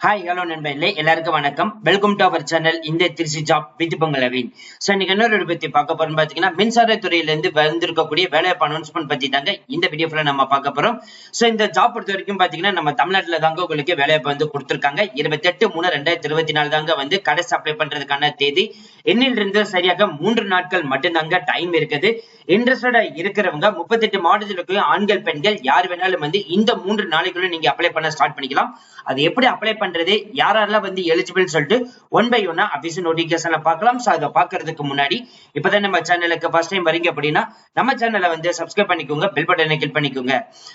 Hi hello நண்பர்களே. எல்லாருக்கும் வணக்கம். வெல்கம் டு அவர் சேனல் இந்த திருச்சி ஜாப் வித் பொங்கலவின் ஸோ இன்னைக்கு இன்னொரு பத்தி பார்க்க போறோம் பாத்தீங்கன்னா மின்சாரத்துறையில இருந்து வந்திருக்கக்கூடிய வேலைவாய்ப்பு அனௌன்ஸ்மெண்ட் பத்தி தாங்க இந்த வீடியோ ஃபுல்லா நம்ம பார்க்க போறோம். ஸோ இந்த ஜாப் பொறுத்த வரைக்கும் பாத்தீங்கன்னா நம்ம தமிழ்நாட்டுல தாங்க உங்களுக்கு வேலைவாய்ப்பு வந்து கொடுத்துருக்காங்க. இருபத்தி எட்டு மூணு ரெண்டாயிரத்தி இருபத்தி நாலு தாங்க வந்து கடைசி அப்ளை பண்றதுக்கான தேதி. இன்னிலிருந்து சரியாக மூன்று நாட்கள் மட்டும்தாங்க டைம் இருக்குது. இன்ட்ரெஸ்டடா இருக்கிறவங்க முப்பத்தெட்டு மாவட்டத்தில் ஆண்கள் பெண்கள் யார் வேணாலும் வந்து இந்த மூன்று நாளைக்குள்ள நீங்க அப்ளை பண்ண ஸ்டார்ட் பண்ணிக்கலாம். அது எப்படி அப்ளை பண்ண பண்றது யாரெல்லாம் வந்து எலிஜிபிள் சொல்லிட்டு ஒன் பை ஒன்னா அபிஷியல் நோட்டிபிகேஷன்ல பார்க்கலாம். ஸோ அதை பாக்குறதுக்கு முன்னாடி இப்பதான் நம்ம சேனலுக்கு ஃபர்ஸ்ட் டைம் வரீங்க அப்படின்னா நம்ம சேனலை வந்து சப்ஸ்கிரைப் பண்ணிக்கோங்க பெல் பட்டனை கிளிக் பண்ணிக்கோங்க.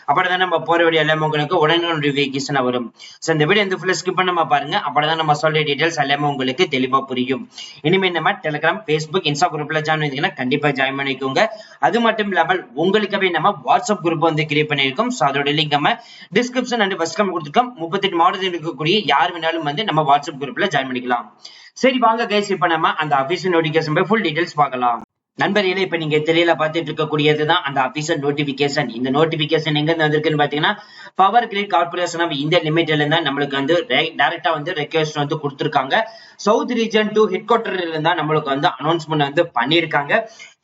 அப்பதான் நம்ம போற வீடியோ எல்லாமே உங்களுக்கு உடனே நோட்டிபிகேஷன் வரும். ஸோ இந்த வீடியோ இந்த ஃபுல்லா ஸ்கிப் பண்ணாம பாருங்க. அப்பதான் நம்ம சொல்ற டீடைல்ஸ் எல்லாமே உங்களுக்கு தெளிவா புரியும். இனிமே நம்ம டெலிகிராம் ஃபேஸ்புக் இன்ஸ்டா குரூப்ல ஜாயின் பண்ணீங்கன்னா கண்டிப்பா ஜாயின் பண்ணிக்கோங்க. அது மட்டும் இல்லாமல் உங்களுக்காகவே நம்ம வாட்ஸ்அப் குரூப் வந்து கிரியேட் பண்ணியிருக்கோம். ஸோ அதோட லிங்க் நம்ம டிஸ்கிரிப்ஷன் அண்ட் ஃபர்ஸ்ட் கம் கொடுத்துருக்கோம் முப்பத்தெட்டு மாவட்டத்தில் இருக்கக்கூடிய யார் வேணாலும் வந்து நம்ம வாட்ஸ்அப் குரூப்ல ஜாயின் பண்ணிக்கலாம். சரி வாங்க கைஸ் இப்ப நம்ம அந்த அபிஷியல் நோட்டிபிகேஷன் போய் ஃபுல் டீடைல்ஸ் பார்க்கலாம். நண்பர்களே இப்ப நீங்க தெரியல பார்த்துட்டு இருக்கக்கூடியதுதான் அந்த அபிஷியல் நோட்டிபிகேஷன் இந்த நோட்டிபிகேஷன் எங்க இருந்து வந்திருக்குன்னு பாத்தீங்கன்னா power grid corporation of India லிமிடெட்ல இருந்தா நம்மளுக்கு வந்து டைரக்டா வந்து ரெக்வஸ்ட் வந்து கொடுத்துருக்காங்க. சவுத் ரீஜன் டு ஹெட் குவார்டர்ல இருந்தா நம்மளுக்கு வந்து அனௌன்ஸ்மெண்ட் வந்து பண்ணியிருக்காங்க.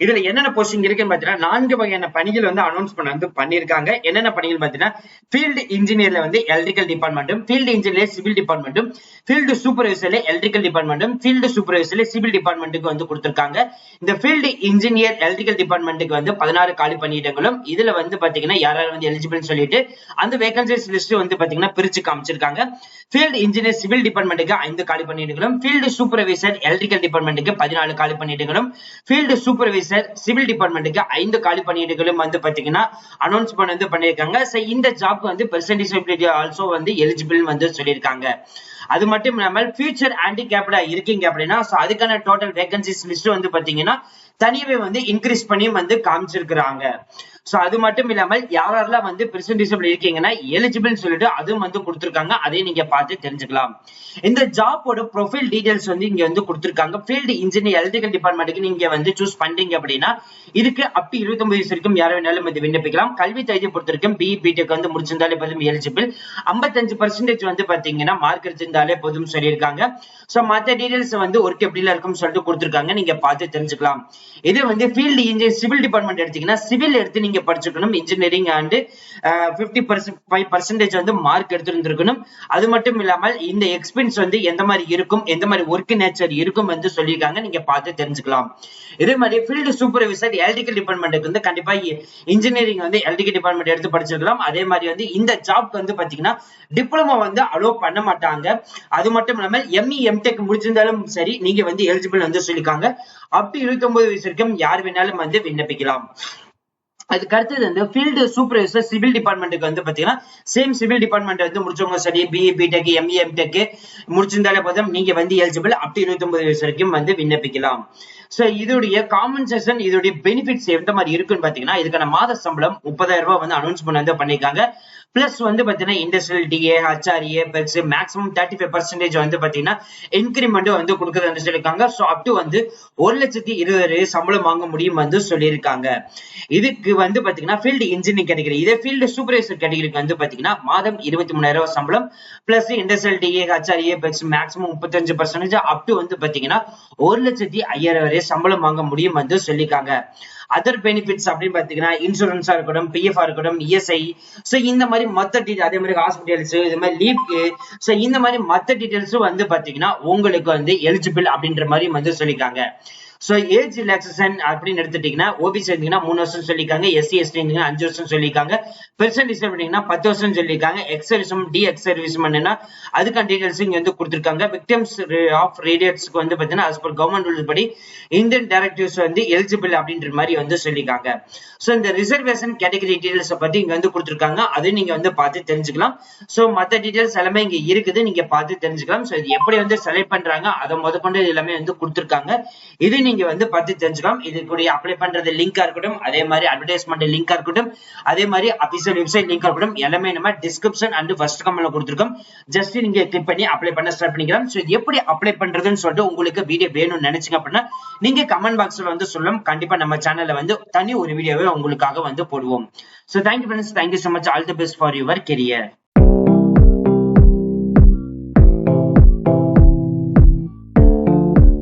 இதுல என்னென்ன போஸ்டிங் இருக்குன்னு பாத்தீங்கன்னா நான்கு வகையான பணிகள் வந்து அனௌன்ஸ்மெண்ட் வந்து பண்ணியிருக்காங்க. என்னென்ன பணிகள் பாத்தீங்கன்னா ஃபீல்டு இன்ஜினியர்ல வந்து எலக்ட்ரிக்கல் டிபார்ட்மெண்ட்டும் ஃபீல்டு இன்ஜினியர் சிவில் டிபார்ட்மெண்ட்டும் ஃபீல்டு சூப்பர்வைசர்ல எலக்ட்ரிக்கல் டிபார்ட்மெண்ட்டும் ஃபீல்டு சூப்பர்வைசர்ல சிவில் டிபார்ட்மெண்ட்டுக்கு வந்து கொடுத்திருக்காங்க. இந்த ஃபீல்டு இன்ஜினியர் எலக்ட்ரிக்கல் டிபார்ட்மெண்ட்டுக்கு வந்து பதினாறு காலி பணியிடங்களும் இதுல வந்து பாத்தீங்கன்னா யாராவது வந்து எலிஜிபிள்னு சொல்லிட்டு அந்த வேகன்சிஸ் லிஸ்ட் வந்து பாத்தீங்கன்னா பிரிச்சு காமிச்சிருக்காங்க. ஃபீல்டு இன்ஜினியர் சிவில் டிபார்ட்மெண்ட்டுக்கு ஐந்து காலி பணியிடங்களும் ஃபீல்டு சூப்பர்வைசர் எலக்ட்ரிக்கல் டிபார்ட்மெண்ட்டுக்கு பதினாலு காலி பணியிடங்களும் ஃபீல்டு சூப்பர்வைசர் சிவில் டிபார்ட்மெண்ட்டுக்கு ஐந்து காலி பணியிடங்களும் வந்து பாத்தீங்கன்னா அனௌன்ஸ்மெண்ட் வந்து பண்ணியிருக்காங்க ஸோ இந்த ஜாப் வந்து பெர்சன்டேஜ் ஆல்சோ வந்து எலிஜிபிள் வந்து சொல்லியிருக்காங்க அது மட்டும் இல்லாமல் ஃபியூச்சர் ஹேண்டிகேப்டா இருக்கீங்க அப்படின்னா ஸோ அதுக்கான டோட்டல் வேகன்சிஸ் லிஸ்ட் வந்து பாத்தீங்கன்னா தனியாவே வந்து இன்க்ரீஸ் பண்ணி வந்து காமிச்சிருக்கிறாங்க. சோ அது மட்டும் இல்லாமல் யாரெல்லாம் வந்து பிரசன்டேஜபிள் இருக்கீங்கன்னா எலிஜிபிள் சொல்லிட்டு அதுவும் வந்து கொடுத்துருக்காங்க. அதையும் நீங்க பார்த்து தெரிஞ்சுக்கலாம். இந்த ஜாப்போட ப்ரொஃபைல் டீடைல்ஸ் வந்து இங்க வந்து கொடுத்துருக்காங்க. ஃபீல்டு இன்ஜினியர் எலக்ட்ரிக்கல் டிபார்ட்மெண்ட்டுக்கு நீங்க வந்து சூஸ் பண்றீங்க அப்படின்னா இதுக்கு அப் டு இருபத்தி ஒன்பது வயசு வரைக்கும் யார் வேணாலும் வந்து விண்ணப்பிக்கலாம். கல்வி தகுதி பொறுத்திருக்கும் பிஇ பிடெக் வந்து முடிச்சிருந்தாலே போதும் எலிஜிபிள் ஐம்பத்தஞ்சு பர்சன்டேஜ் வந்து பாத்தீங்கன்னா மார்க் எடுத்திருந்தாலே போதும் சொல்லியிருக்காங்க. சோ மத்த டீடைல்ஸ் வந்து ஒர்க் எப்படிலாம் இருக்கும்னு சொல்லிட்டு கொடுத்துருக்காங்க. நீங்க பார்த்து தெரிஞ்சுக்கலாம். இது வந்து ஃபீல்டு இன்ஜினியர் சிவில் டிபார்ட்மெண்ட் எடுத்தீங்கன்னா சிவில் எடுத்து நீங்க படிச்சுக்கணும் engineering and fifty percent five percentage வந்து மார்க் எடுத்திருந்திருக்கணும். அது மட்டும் இல்லாமல் இந்த எக்ஸ்பீரியன்ஸ் வந்து எந்த மாதிரி இருக்கும் எந்த மாதிரி ஒர்க் நேச்சர் இருக்கும் வந்து சொல்லியிருக்காங்க. நீங்க பார்த்து தெரிஞ்சுக்கலாம். இதே மாதிரி ஃபீல்டு சூப்பர்வைசர் எலக்ட்ரிக்கல் டிபார்ட்மெண்ட்டுக்கு வந்து கண்டிப்பா இன்ஜினியரிங் வந்து எலக்ட்ரிக்கல் டிபார்ட்மெண்ட் எடுத்து படிச்சிருக்கலாம். அதே மாதிரி வந்து இந்த ஜாப்க்கு வந்து பாத்தீங்கன்னா டிப்ளமோ வந்து அலோவ் பண்ண மாட்டாங்க. அது மட்டும் இல்லாமல் எம்இ எம்டெக் முடிச்சிருந்தாலும் சரி நீங்க வந்து எலிஜிபிள் வந்து சொல்லியிருக்காங்க. அப் இருபத்தி ஒன்பது வயசு வரைக்கும் யார் வேணாலும் வந்து விண்ணப்பிக்கலாம். அதுக்கு அடுத்தது வந்து ஃபீல்டு சூப்பர்வைசர் சிவில் டிபார்ட்மெண்ட்டுக்கு வந்து பார்த்தீங்கன்னா சேம் சிவில் டிபார்ட்மெண்ட் வந்து முடிச்சவங்க சரி பிஇ பிடெக் எம்இ எம்டெக் முடிச்சிருந்தாலே போதும். நீங்க வந்து எலிஜிபிள் அப் டு இருபத்தி ஒன்பது வயசு வரைக்கும் வந்து விண்ணப்பிக்கலாம். சோ இதோடைய காம்பன்சேஷன் இதோடைய பெனிஃபிட்ஸ் எந்த மாதிரி இருக்குன்னு பாத்தீங்கன்னா இதுக்கான மாத சம்பளம் முப்பதாயிரம் ரூபாய் வந்து அனௌன்ஸ்மெண்ட் வந்து பண்ணிருக்காங்க பிளஸ் வந்து பாத்தீங்கன்னா industrial DA HRA plus maximum thirty five percentage வந்து பாத்தீங்கன்னா இன்க்ரிமெண்ட்டும் வந்து கொடுக்குறது சொல்லியிருக்காங்க. ஸோ அப் டு வந்து ஒரு லட்சத்தி இருபது சம்பளம் வாங்க முடியும் வந்து சொல்லியிருக்காங்க. இதுக்கு வந்து பாத்தீங்கன்னா ஃபீல்டு இன்ஜினியரிங் கேட்டகரி இதே ஃபீல்டு சூப்பர்வைசர் கேட்டகரிக்கு வந்து பாத்தீங்கன்னா மாதம் இருபத்தி மூணாயிரம் ரூபாய் சம்பளம் plus industrial DA HRA plus maximum முப்பத்தஞ்சு பர்சன்டேஜ் அப் டு வந்து பாத்தீங்கன்னா ஒரு லட்சத்தி ஐயாயிரம் வரை சம்பளம் வாங்க முடியும் வந்து சொல்லியிருக்காங்க. அதர் பெனிஃபிட்ஸ் அப்படின்னு பாத்தீங்கன்னா இன்சூரன்ஸா இருக்கட்டும் பிஎஃப் இருக்கட்டும் இஎஸ்ஐ சோ இந்த மாதிரி மத்த டீட்டெயில் அதே மாதிரி ஹாஸ்பிட்டல்ஸ் இது மாதிரி லீவ்க்கு சோ இந்த மாதிரி மத்த டீட்டெயில்ஸும் வந்து பாத்தீங்கன்னா உங்களுக்கு வந்து எலிஜிபிள் அப்படின்ற மாதிரி வந்து சொல்லியிருக்காங்க. சோ ஏஜ் ரிலாக்ஸேஷன் அப்படின்னு எடுத்துட்டீங்கன்னா ஓபிசி இருந்தீங்கன்னா மூணு வருஷம் சொல்லியிருக்காங்க எஸ்சி எஸ்டி இருந்தீங்கன்னா அஞ்சு வருஷம் சொல்லியிருக்காங்க பெர்சன்டேஜ் பண்ணீங்கன்னா பத்து வருஷம் சொல்லியிருக்காங்க எக்ஸர்விசம் டி எக்ஸர்விசம் என்னன்னா அதுக்கான டீடைல்ஸ் இங்க வந்து கொடுத்துருக்காங்க. விக்டிம்ஸ் ஆஃப் ரேடியட்ஸ்க்கு வந்து பாத்தீங்கன்னா அஸ் பர் கவர்மெண்ட் ரூல்ஸ் படி இந்தியன் டைரக்டிவ்ஸ் வந்து எலிஜிபிள் அப்படின்ற மாதிரி வந்து சொல்லியிருக்காங்க. சோ இந்த ரிசர்வேஷன் கேட்டகரி டீடைல்ஸ் பத்தி இங்க வந்து கொடுத்துருக்காங்க. அதையும் நீங்க வந்து பார்த்து தெரிஞ்சுக்கலாம். சோ மத்த டீடைல்ஸ் எல்லாமே இங்க இருக்குது. நீங்க பார்த்து தெரிஞ்சுக்கலாம். சோ இது எப்படி வந்து செலக்ட் பண்றாங்க அதை முதற்கொண்டு எல்லாமே வந்து கொடுத்துருக்காங்க. இது நீங்க நீங்க வந்து பார்த்து தெரிஞ்சுக்கலாம் இதுக்குரிய அப்ளை பண்றது லிங்கா இருக்கட்டும் அதே மாதிரி அட்வர்டைஸ்மெண்ட் லிங்கா இருக்கட்டும் அதே மாதிரி அபிஷியல் வெப்சைட் லிங்கா இருக்கட்டும் எல்லாமே நம்ம டிஸ்கிரிப்ஷன் அண்ட் ஃபர்ஸ்ட் கமெண்ட்ல கொடுத்துருக்கோம். ஜஸ்ட் நீங்க கிளிக் பண்ணி அப்ளை பண்ண ஸ்டார்ட் பண்ணிக்கலாம். ஸோ இது எப்படி அப்ளை பண்றதுன்னு சொல்லிட்டு உங்களுக்கு வீடியோ வேணும்னு நினைச்சீங்க அப்படின்னா நீங்க கமெண்ட் பாக்ஸ்ல வந்து சொல்லலாம் கண்டிப்பா நம்ம சேனல்ல வந்து தனி ஒரு வீடியோவை உங்களுக்காக வந்து போடுவோம். So thank you friends thank you so much all the best for your career